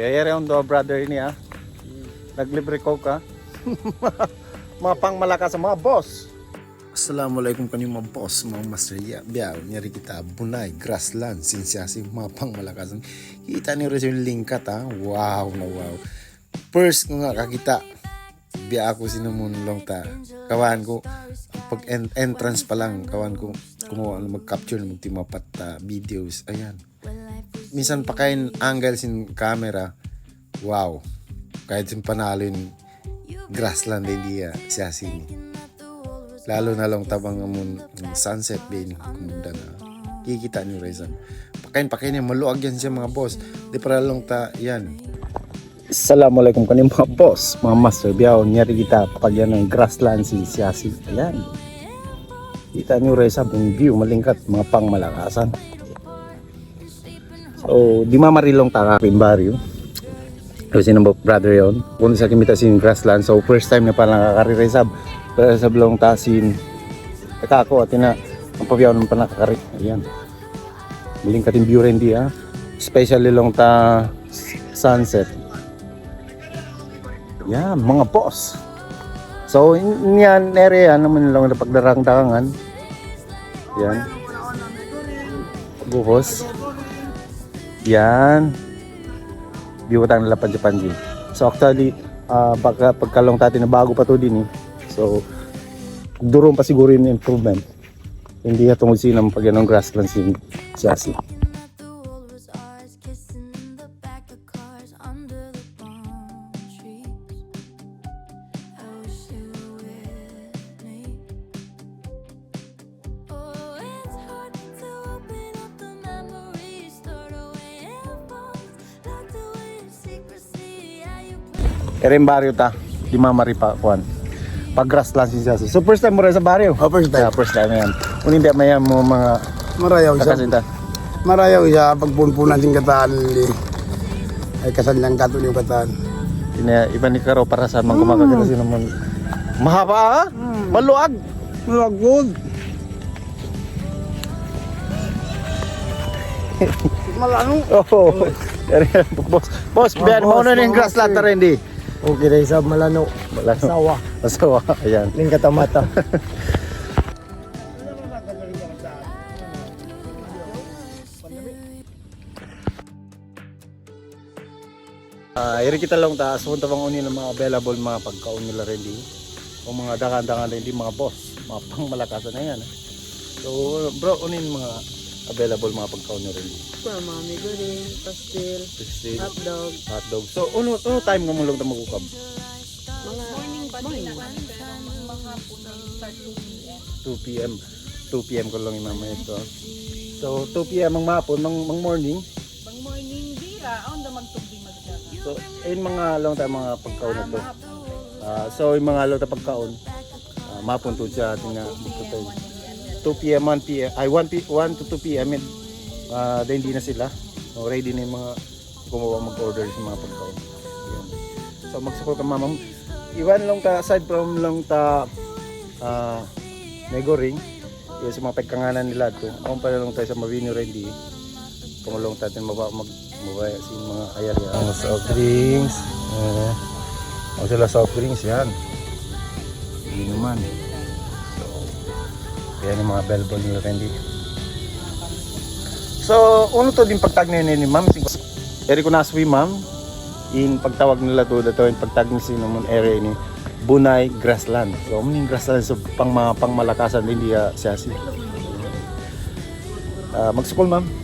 Kaya rin do brother niya. Naglibre ko ka. mga pang malakas mga boss. Assalamualaikum kanyo mga boss, mga master ya. Biyaw, nyari kita bunay, grassland, sinsyasi, mga pang malakasan. Kita ni rin yung lingkat ha. Wow na wow. First nga kakita, biya ako sinumulong ta. Kawan ko, pag en- entrance pa lang, kawan ko, kumuha mag-capture ng timapat ta videos. Ayan. Minsan pa kain angle sin camera. Wow. Kahit sin panalo yung grassland hindi ya siya sini lalo na lang tabang yung sunset din kumunda na kikita ni Rezan pakain pakain niya maluag yan siya mga boss di para lang ta yan Assalamualaikum kanin mga boss, mga master biyaw, nyari kita pag yan ng grassland si Siasi. Ayan. Kita nyo rin sa view, malingkat, mga pang malakasan. So, di mamarilong taka baryo. Kasi ng brother yon Kung sa kimita sin grassland, so first time na pala nakakariresab. Pero sa blong tasin, taka ako at na, ang pabiyaw naman pa nakakari. Ayan. Malingkat yung view rin di ha. Especially long ta sunset. Yan, mga boss. So, in- yan, area naman lang na pagdarang dakangan. Yan. Buhos. Yan. Di ko tayo nalapad sa panji. So, actually, uh, pagka, pagkalong tati na bago pa to din eh. So, durong pa siguro yung improvement. Hindi ya tungkol sinang pag yan ng grassland sin chassis. Play. Ere yung baryo ta. Di mamari pa, kuan. Pag grassland sin chassis. So, first time mo rin sa baryo? oh first Yeah, first time yan. Kung hindi maya mo mga Marayaw siya. kakasinta. Marayaw siya pagpunpunan sing kataan li. Ay kasanlang kato yung kataan. Ina, iba ni Karo para sa mga kumakagat sino naman. Mahaba ha? Maluag. Malagod. Malano. Oh. boss, boss, biyan mo na yung grassland na rin di. Okay rin sa malano. Wala no. Sawa. Asawa. Ayan. Ling katamata. Ah, iri kita lang ta so bang unin ng mga available mga pagkaon nila rin di. O mga dakan-dakan rin di mga boss, mga pang malakasan na yan. eh. So bro, unin mga available mga pagkaon nila rin di. Mga migurin, pastil, Kasi hotdog, hotdog. So uno uno time nga mo lang ta magukab. mga morning. 2 p.m. 2 p.m. ko lang imama ito. So 2 p.m. ang mapon, mang, mang morning. Pang morning dira, on the magtugdi magdaga. So, ayun mga lang tayo mga pagkaon na to. Ah, so, yung mga lang tayo pagkaon, uh, mapunto siya ating nga dito tayo. 2 p.m. 1 p.m. ay 1, p- 1 to 2 p.m. yun. Ah, dahil hindi na sila. So, ready na yung mga gumawa mag-order sa mga pagkaon. Ayan. So, magsakol ka mamam. Iwan lang ta, aside from lang ta uh, negoring, yung sa mga pagkanganan nila to. Ako pa lang tayo sa Mavino ready. Kumulong tayo maba mag mabaya sa mga ayar yan. Ang soft drinks. Uh, ang sila soft drinks yan. Hindi naman. So, yan yung mga ball nila Randy. So, uno to din pagtag na ni ma'am. Eri ko na aswi ma'am. In pagtawag nila to, dato yung pagtag ni sino mon area ni Bunay Grassland. So, muning grassland so pang mga pang malakasan hindi uh, siya si. Uh, magsukol ma'am.